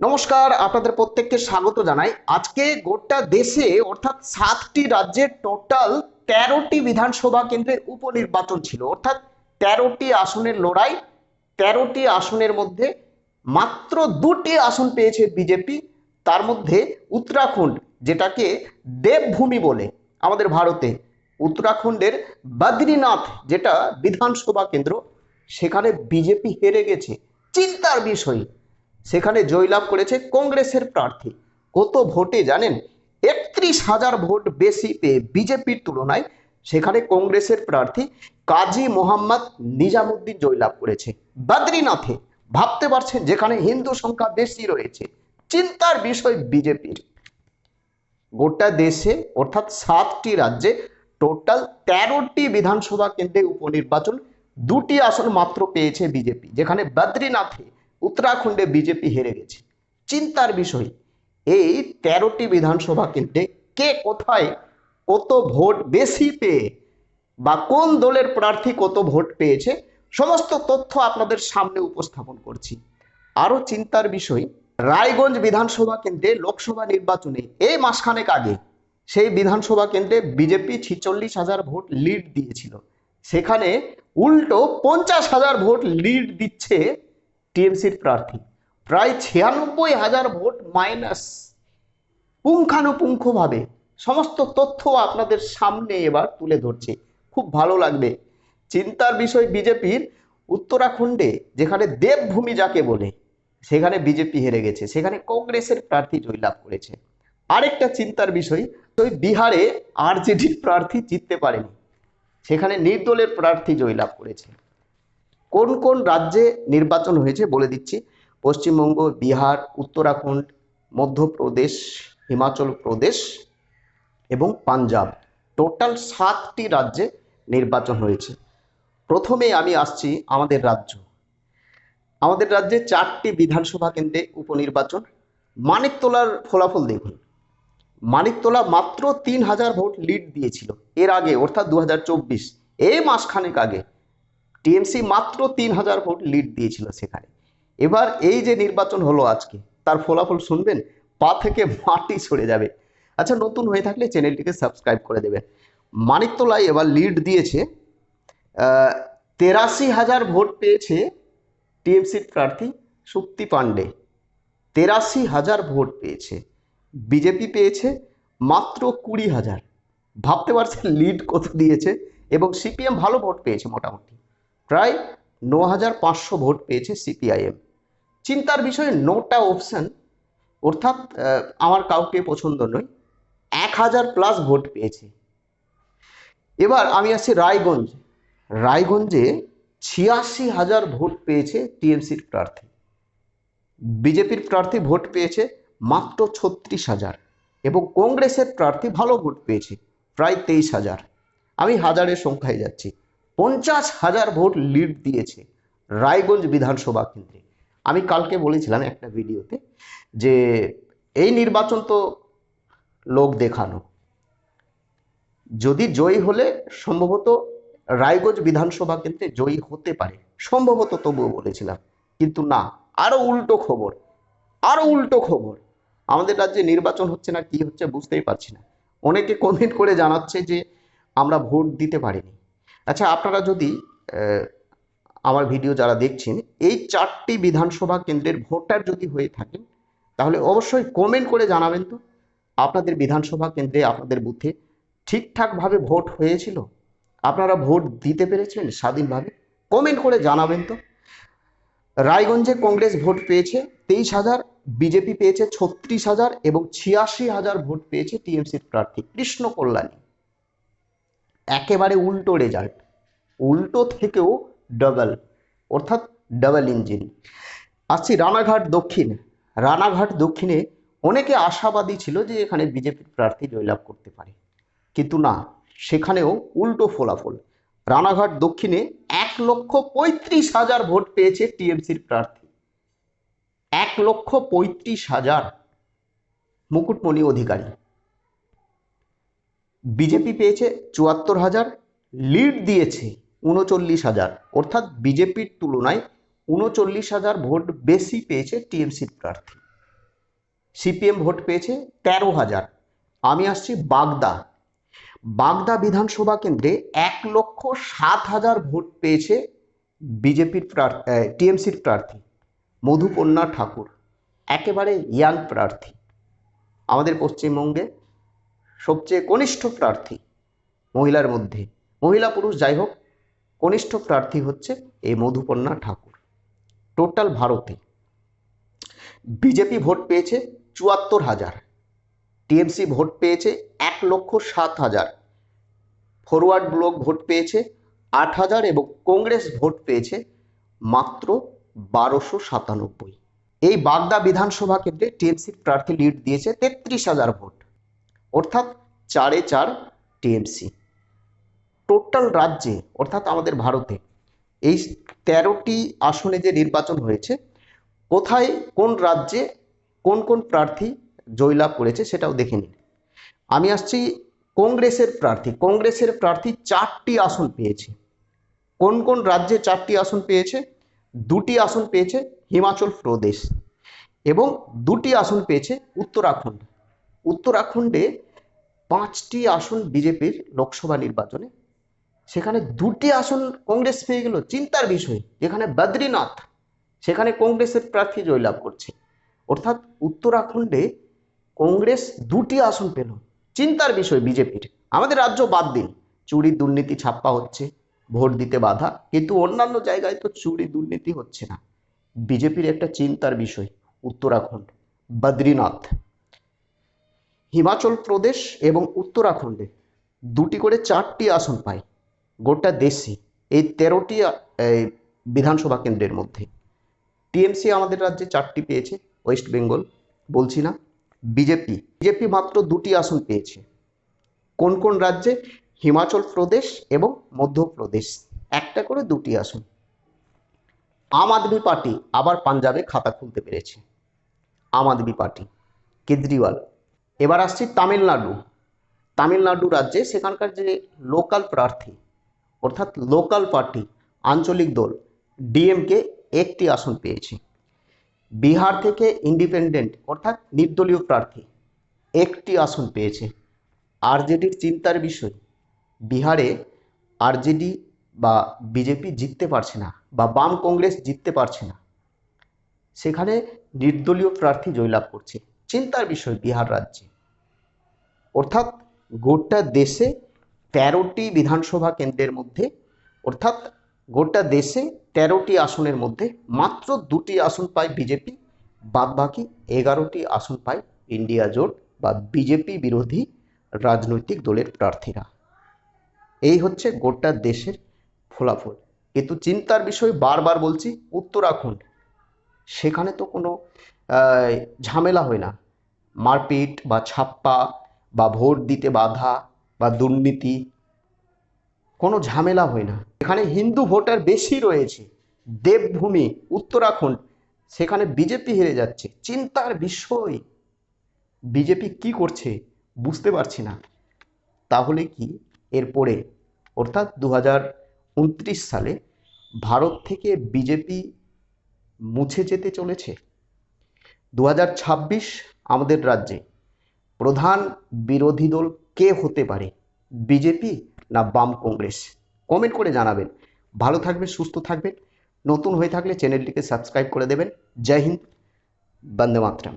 নমস্কার, আপনাদের প্রত্যেককে স্বাগত জানাই। আজকে গোটা দেশে অর্থাৎ সাতটি রাজ্যের টোটাল তেরোটি বিধানসভা কেন্দ্রের উপনির্বাচন ছিল। অর্থাৎ তেরোটি আসনের লড়াই, তেরোটি আসনের মধ্যে মাত্র দুটি আসন পেয়েছে বিজেপি। তার মধ্যে উত্তরাখণ্ড, যেটাকে দেবভূমি বলে আমাদের ভারতে। উত্তরাখণ্ডের বদ্রীনাথ, যেটা বিধানসভা কেন্দ্র, সেখানে বিজেপি হেরে গেছে। চিন্তার বিষয় সেখানে জয়লাভ করেছে কংগ্রেসের প্রার্থী। কত ভোটে জানেন? একত্রিশ হাজার ভোট বেশি পেয়ে বিজেপির তুলনায় সেখানে কংগ্রেসের প্রার্থী কাজী মোহাম্মদ নিজামুদ্দিন জয়লাভ করেছে। বদ্রীনাথে ভাবতে পারছেন যেখানে হিন্দু সংখ্যা বেশি রয়েছে, চিন্তার বিষয় বিজেপির। গোটা দেশে অর্থাৎ সাতটি রাজ্যে টোটাল তেরোটি বিধানসভা কেন্দ্রে উপনির্বাচন, দুটি আসন মাত্র পেয়েছে বিজেপি, যেখানে বদ্রীনাথে উত্তরাখণ্ডে বিজেপি হেরে গেছে। চিন্তার বিষয়, এই তেরোটি বিধানসভা কেন্দ্রে কে কোথায় কত ভোট বেশি পেয়ে বা কোন দলের প্রার্থী কত ভোট পেয়েছে, সমস্ত তথ্য আপনাদের সামনে উপস্থাপন করছি। আরও চিন্তার বিষয়, রায়গঞ্জ বিধানসভা কেন্দ্রে লোকসভা নির্বাচনে এই মাসখানেক আগে সেই বিধানসভা কেন্দ্রে বিজেপি ছিচল্লিশ হাজার ভোট লিড দিয়েছিল। সেখানে উল্টো পঞ্চাশ হাজার ভোট লিড দিচ্ছে টিএমসির প্রার্থী। প্রায় ছিয়ানব্বই হাজার ভোট মাইনাস। পুঙ্খানুপুঙ্খভাবে সমস্ত তথ্য আপনাদের সামনে এবার তুলে ধরছে। খুব ভালো লাগবে। চিন্তার বিষয় বিজেপির উত্তরাখণ্ডে, যেখানে দেবভূমি যাকে বলে, সেখানে বিজেপি হেরে গেছে। সেখানে কংগ্রেসের প্রার্থী জয়লাভ করেছে। আরেকটা চিন্তার বিষয়, ওই বিহারে আরজেডির প্রার্থী জিততে পারেনি। সেখানে নির্দলের প্রার্থী জয়লাভ করেছে। কোন কোন রাজ্যে নির্বাচন হয়েছে বলে দিচ্ছি? পশ্চিমবঙ্গ, বিহার, উত্তরাখণ্ড, মধ্যপ্রদেশ, হিমাচল প্রদেশ এবং পাঞ্জাব। টোটাল সাতটি রাজ্যে নির্বাচন হয়েছে। প্রথমে আমি আসছি আমাদের রাজ্য। আমাদের রাজ্যে চারটি বিধানসভা কেন্দ্রে উপনির্বাচন। মানিকতলার ফলাফল দেখুন। মানিকতলা মাত্র তিন হাজার ভোট লিড দিয়েছিল। এর আগে, অর্থাৎ দু হাজার এই মাসখানেক আগে। টিএমসি মাত্র তিন হাজার ভোট লিড দিয়েছিল সেখানে। এবার এই যে নির্বাচন হলো আজকে, তার ফলাফল শুনবেন? পা থেকে মাটি সরে যাবে। আচ্ছা নতুন হয়ে থাকলে চ্যানেলটিকে সাবস্ক্রাইব করে দেবেন। মানিকতলায় এবার লিড দিয়েছে তেরাশি হাজার ভোট পেয়েছে টিএমসির প্রার্থী সুক্তি পাণ্ডে। তেরাশি হাজার ভোট পেয়েছে, বিজেপি পেয়েছে মাত্র কুড়ি হাজার। ভাবতে পারছেন লিড কত দিয়েছে? এবং সিপিএম ভালো ভোট পেয়েছে মোটামুটি। প্রায় ন হাজার পাঁচশো ভোট পেয়েছে সিপিআইএম। চিন্তার বিষয়ে, নোটা অপশান, অর্থাৎ আমার কাউকে পছন্দ নয় এক হাজার প্লাস ভোট পেয়েছে। এবার আমি আসছি রায়গঞ্জ। রায়গঞ্জে ছিয়াশি হাজার ভোট পেয়েছে টিএমসির প্রার্থী। বিজেপির প্রার্থী ভোট পেয়েছে মাত্র ছত্রিশ হাজার এবং কংগ্রেসের প্রার্থী ভালো ভোট পেয়েছে প্রায় তেইশ হাজার। আমি হাজারের সংখ্যায় যাচ্ছি। পঞ্চাশ হাজার ভোট লিড দিয়েছে রায়গঞ্জ বিধানসভা কেন্দ্রে। আমি কালকে বলেছিলাম একটা ভিডিওতে যে এই নির্বাচন তো লোক দেখানো। যদি জয়ী হলে সম্ভবত রায়গঞ্জ বিধানসভা কেন্দ্রে জয়ী হতে পারে। সম্ভবত তবুও বলেছিলাম। কিন্তু না, আরও উল্টো খবর, আরও উল্টো খবর। আমাদের রাজ্যে নির্বাচন হচ্ছে না, কি হচ্ছে বুঝতেই পারছি না। অনেকে কমেন্ট করে জানাচ্ছে যে আমরা ভোট দিতে পারিনি। আচ্ছা আপনারা যদি আমার ভিডিও যারা দেখছেন, এই চারটি বিধানসভা কেন্দ্রের ভোটার যদি হয়ে থাকেন, তাহলে অবশ্যই কমেন্ট করে জানাবেন তো। আপনাদের বিধানসভা কেন্দ্রে, আপনাদের বুথে ঠিকঠাকভাবে ভোট হয়েছিল? আপনারা ভোট দিতে পেরেছেন স্বাধীনভাবে? কমেন্ট করে জানাবেন তো। রায়গঞ্জে কংগ্রেস ভোট পেয়েছে তেইশ হাজার, বিজেপি পেয়েছে ছত্রিশ হাজার এবং ছিয়াশি হাজার ভোট পেয়েছে টিএমসির প্রার্থী কৃষ্ণ কল্যাণী। একেবারে উল্টো রেজাল্ট উল্টো থেকেও ডাবল অর্থাৎ ডাবল ইঞ্জিন আসছি রানাঘাট দক্ষিণ। রানাঘাট দক্ষিণে অনেকে আশাবাদী ছিল যে এখানে বিজেপির প্রার্থী জয়লাভ করতে পারে। কিন্তু না, সেখানেও উল্টো ফলাফল। রানাঘাট দক্ষিণে এক লক্ষ পঁয়ত্রিশ হাজার ভোট পেয়েছে টিএমসির প্রার্থী। এক লক্ষ পঁয়ত্রিশ হাজার মুকুটমণি অধিকারী। বিজেপি পেয়েছে চুয়াত্তর হাজার, লিড দিয়েছে উনচল্লিশ হাজার। অর্থাৎ বিজেপির তুলনায় উনচল্লিশ হাজার ভোট বেশি পেয়েছে টিএমসির প্রার্থী। সিপিএম ভোট পেয়েছে তেরো হাজার। আমি আসছি বাগদা। বাগদা বিধানসভা কেন্দ্রে এক লক্ষ সাত হাজার ভোট পেয়েছে বিজেপির প্রার্থী টিএমসির প্রার্থী মধুকন্যা ঠাকুর। একেবারে ইয়াং প্রার্থী। আমাদের পশ্চিমবঙ্গে সবচেয়ে কনিষ্ঠ প্রার্থী মহিলার মধ্যে। মহিলা পুরুষ যাই হোক কনিষ্ঠ প্রার্থী হচ্ছে এই মধুকন্যা ঠাকুর। টোটাল ভারতে বিজেপি ভোট পেয়েছে চুয়াত্তর হাজার, টিএমসি ভোট পেয়েছে এক লক্ষ সাত হাজার ফরওয়ার্ড ব্লক ভোট পেয়েছে আট হাজার এবং কংগ্রেস ভোট পেয়েছে মাত্র বারোশো সাতানব্বই। এই বাগদা বিধানসভা কেন্দ্রে টিএমসির প্রার্থী লিড দিয়েছে তেত্রিশ হাজার ভোট, অর্থাৎ চারে চার টিএমসি। টোটাল রাজ্যে, অর্থাৎ আমাদের ভারতে, এই তেরোটি আসনে যে নির্বাচন হয়েছে, কোথায় কোন রাজ্যে কোন কোন প্রার্থী জয়লাভ করেছে সেটাও দেখে নিন। আমি আসছি কংগ্রেসের প্রার্থী। কংগ্রেসের প্রার্থী চারটি আসন পেয়েছে। কোন কোন রাজ্যে চারটি আসন পেয়েছে? দুটি আসন পেয়েছে হিমাচল প্রদেশ এবং দুটি আসন পেয়েছে উত্তরাখণ্ড। উত্তরাখণ্ডে পাঁচটি আসন বিজেপির লোকসভা নির্বাচনে সেখানে দুটি আসন কংগ্রেস পেয়ে গেল, চিন্তার বিষয়। যেখানে বদ্রীনাথ, সেখানে কংগ্রেসের প্রার্থী জয়লাভ করছে। অর্থাৎ উত্তরাখণ্ডে কংগ্রেস দুটি আসন পেল, চিন্তার বিষয় বিজেপির। আমাদের রাজ্য বাদ দিন, চুরি দুর্নীতি ছাপ্পা হচ্ছে, ভোট দিতে বাধা, কিন্তু অন্যান্য জায়গায় তো চুরি দুর্নীতি হচ্ছে না। বিজেপির একটা চিন্তার বিষয়, উত্তরাখণ্ড, বদ্রীনাথ। হিমাচল প্রদেশ এবং উত্তরাখণ্ডে দুটি করে চারটি আসন পায়। গোটা দেশে এই তেরোটি বিধানসভা কেন্দ্রের মধ্যে টিএমসি আমাদের রাজ্যে চারটি পেয়েছে, ওয়েস্ট বেঙ্গল বলছি না বিজেপি। বিজেপি মাত্র দুটি আসন পেয়েছে। কোন কোন রাজ্যে? হিমাচল প্রদেশ এবং মধ্যপ্রদেশ। একটা করে দুটি আসন। আম আদমি পার্টি আবার পাঞ্জাবে খাতা খুলতে পেরেছে। আম আদমি পার্টি, কেজরিওয়াল। এবার আসছি তামিলনাড়ু। তামিলনাড়ু রাজ্যে সেখানকার যে লোকাল প্রার্থী অর্থাৎ লোকাল পার্টি, আঞ্চলিক দল ডিএমকে একটি আসন পেয়েছে। বিহার থেকে ইন্ডিপেন্ডেন্ট, অর্থাৎ নির্দলীয় প্রার্থী, একটি আসন পেয়েছে। আরজেডির চিন্তার বিষয়, বিহারে আরজেডি বা বিজেপি জিততে পারছে না বা বাম কংগ্রেস জিততে পারছে না। সেখানে নির্দলীয় প্রার্থী জয়লাভ করছে। চিন্তার বিষয় বিহার রাজ্যে। অর্থাৎ গোটা দেশে তেরোটি বিধানসভা কেন্দ্রের মধ্যে, অর্থাৎ গোটা দেশে তেরোটি আসনের মধ্যে মাত্র দুটি আসন পায় বিজেপি, বাদবাকি এগারোটি আসন পায় ইন্ডিয়া জোট বা বিজেপি বিরোধী রাজনৈতিক দলের প্রার্থীরা। এই হচ্ছে গোটা দেশের ফলাফল। কিন্তু চিন্তার বিষয় বারবার বলছি, উত্তরাখণ্ড। সেখানে তো কোনো ঝামেলা হয় না। মারপিট বা ছাপ্পা বা ভোট দিতে বাধা বা দুর্নীতি, কোনো ঝামেলা হয় না। এখানে হিন্দু ভোটার বেশি রয়েছে, দেবভূমি, উত্তরাখণ্ড, সেখানে বিজেপি হেরে যাচ্ছে। চিন্তার বিষয়, বিজেপি কি করছে বুঝতে পারছি না। তাহলে কি এরপরে, অর্থাৎ দু হাজার উনত্রিশ সালে ভারত থেকে বিজেপি মুছে যেতে চলেছে? দু হাজার ছাব্বিশ আমাদের রাজ্যে প্রধান বিরোধী দল কে হতে পারে? বিজেপি না বাম কংগ্রেস? কমেন্ট করে জানাবেন। ভালো থাকবেন, সুস্থ থাকবেন। নতুন হয়ে থাকলে চ্যানেলটিকে সাবস্ক্রাইব করে দেবেন। জয় হিন্দ, বন্দে মাতরম।